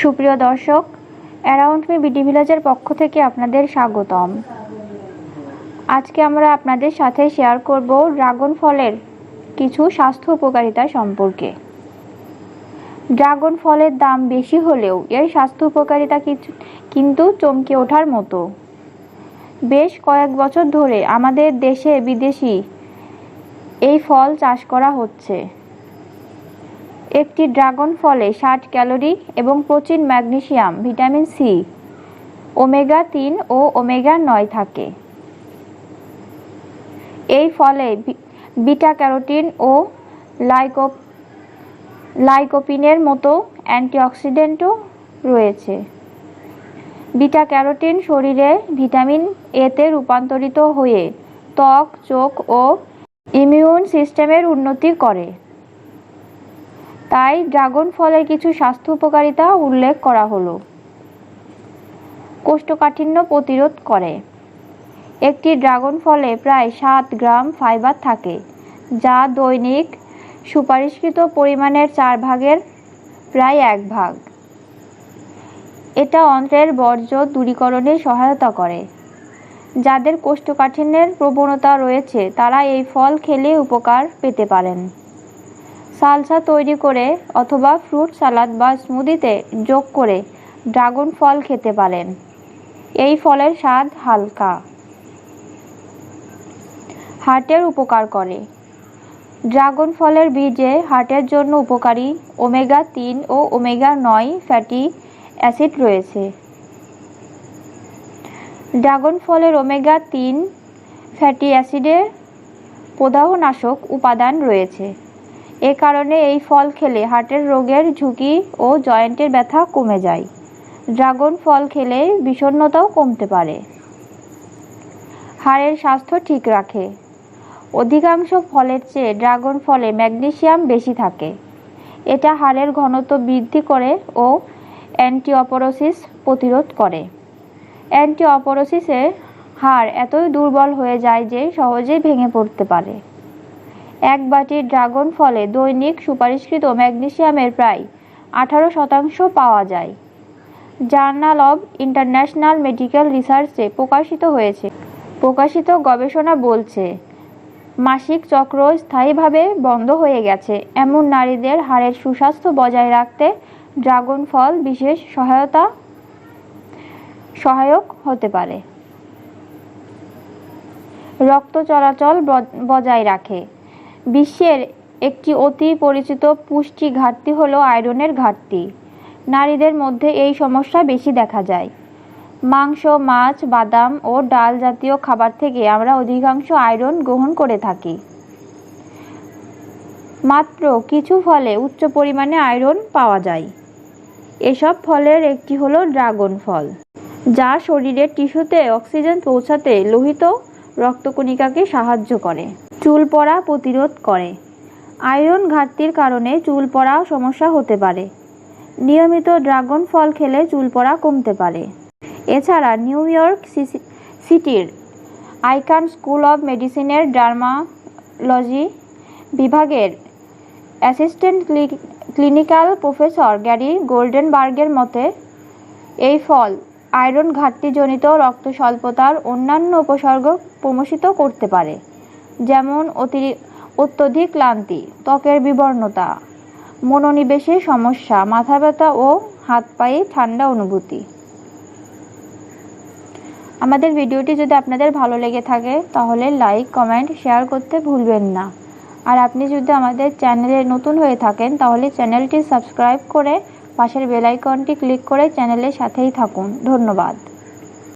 সুপ্রিয় দর্শক, around me BD ভিলেজের পক্ষ থেকে আপনাদের স্বাগতম। আজকে আমরা আপনাদের সাথে শেয়ার করব ড্রাগন ফলের কিছু স্বাস্থ্য উপকারিতা সম্পর্কে। ড্রাগন ফলের দাম বেশি হলেও এর স্বাস্থ্য উপকারিতা কিছু কিন্তু চমকে ওঠার মতো। বেশ কয়েক বছর ধরে আমাদের দেশে বিদেশি এই ফল চাষ করা হচ্ছে। একটি ড্রাগন ফলে ষাট ক্যালোরি এবং protein, magnesium, vitamin C, omega তিন ও ওমেগা নয় থাকে। এই ফলে বিটা ক্যারোটিন ও লাইকো লাইকোপিনের মতো অ্যান্টিঅক্সিডেন্টও রয়েছে। বিটা ক্যারোটিন শরীরে ভিটামিন এতে রূপান্তরিত হয়ে ত্বক, চোখ ও ইমিউন সিস্টেমের উন্নতি করে। তাই ড্রাগন ফলের কিছু স্বাস্থ্য উপকারিতা উল্লেখ করা হলো। কোষ্ঠকাঠিন্য প্রতিরোধ করে। একটি ড্রাগন ফলে প্রায় সাত গ্রাম ফাইবার থাকে, যা দৈনিক সুপারিশকৃত পরিমাণের চার ভাগের প্রায় এক ভাগ। এটা অন্ত্রের বর্জ্য দূরীকরণে সহায়তা করে। যাদের কোষ্ঠকাঠিন্যের প্রবণতা রয়েছে, তারা এই ফল খেলে উপকার পেতে পারেন। সালসা তৈরি করে অথবা ফ্রুট সালাদ বা স্মুদিতে যোগ করে ড্রাগন ফল খেতে পারেন। এই ফলের স্বাদ হালকা। হার্টের উপকার করে। ড্রাগন ফলের বীজে হার্টের জন্য উপকারী ওমেগা তিন ও ওমেগা নয় ফ্যাটি অ্যাসিড রয়েছে। ড্রাগন ফলের ওমেগা তিন ফ্যাটি অ্যাসিডে প্রদাহনাশক উপাদান রয়েছে। এ কারণে এই ফল খেলে হার্টের রোগের ঝুঁকি ও জয়েন্টের ব্যথা কমে যায়। ড্রাগন ফল খেলে বিষণ্ণতাও কমতে পারে। হাড়ের স্বাস্থ্য ঠিক রাখে। অধিকাংশ ফলের চেয়ে ড্রাগন ফলে ম্যাগনেসিয়াম বেশি থাকে। এটা হাড়ের ঘনত্ব বৃদ্ধি করে ও অ্যান্টিঅপরোসিস প্রতিরোধ করে। অ্যান্টিঅপরোসিসে হাড় এতই দুর্বল হয়ে যায় যে সহজেই ভেঙে পড়তে পারে। এক বাটি ড্রাগন ফলে দৈনিক সুপারিশকৃত ম্যাগনেসিয়ামের প্রায় আঠারো শতাংশ পাওয়া যায়। জার্নাল অব ইন্টারন্যাশনাল মেডিকেল রিসার্চে প্রকাশিত হয়েছে। প্রকাশিত গবেষণা বলছে, মাসিক চক্র স্থায়ীভাবে বন্ধ হয়ে গেছে। এমন নারীদের হাড়ের সুস্বাস্থ্য বজায় রাখতে ড্রাগন ফল বিশেষ সহায়তা, সহায়ক হতে পারে। রক্ত চলাচল বজ- বজায় রাখে। বিশ্বের একটি অতি পরিচিত পুষ্টি ঘাটতি হলো আয়রনের ঘাটতি। নারীদের মধ্যে এই সমস্যা বেশি দেখা যায়। মাংস, মাছ, বাদাম ও ডাল জাতীয় খাবার থেকে আমরা অধিকাংশ আয়রন গ্রহণ করে থাকি। মাত্র কিছু ফলে উচ্চ পরিমাণে আয়রন পাওয়া যায়। এসব ফলের একটি হলো ড্রাগন ফল, যা শরীরের টিস্যুতে অক্সিজেন পৌঁছাতে লোহিত রক্তকণিকাকে সাহায্য করে। চুল পড়া প্রতিরোধ করে। আয়রন ঘাটতির কারণে চুল পড়া সমস্যা হতে পারে। নিয়মিত ড্রাগন ফল খেলে চুল পড়া কমতে পারে। এছাড়া নিউ ইয়র্ক সিটির আইকান স্কুল অব মেডিসিনের ডার্মালজি বিভাগের অ্যাসিস্ট্যান্ট ক্লি- ক্লিনিক্যাল প্রফেসর গ্যারি গোল্ডেনবার্গের মতে, এই ফল আয়রন ঘাটতিজনিত রক্ত স্বল্পতার অন্যান্য উপসর্গ প্রমোশিত করতে পারে। যেমন অত্যধিক ক্লান্তি, ত্বকের বিবর্ণতা মনোনিবেশের সমস্যা, মাথা ব্যথা ও হাত পায়ে ঠান্ডা অনুভূতি। আমাদের ভিডিওটি যদি আপনাদের ভালো লেগে থাকে, তাহলে লাইক, কমেন্ট, শেয়ার করতে ভুলবেন না। আর আপনি যদি আমাদের চ্যানেলে নতুন হয়ে থাকেন, তাহলে চ্যানেলটি সাবস্ক্রাইব করে পাশের বেলাইকনটি ক্লিক করে চ্যানেলের সাথেই থাকুন। ধন্যবাদ।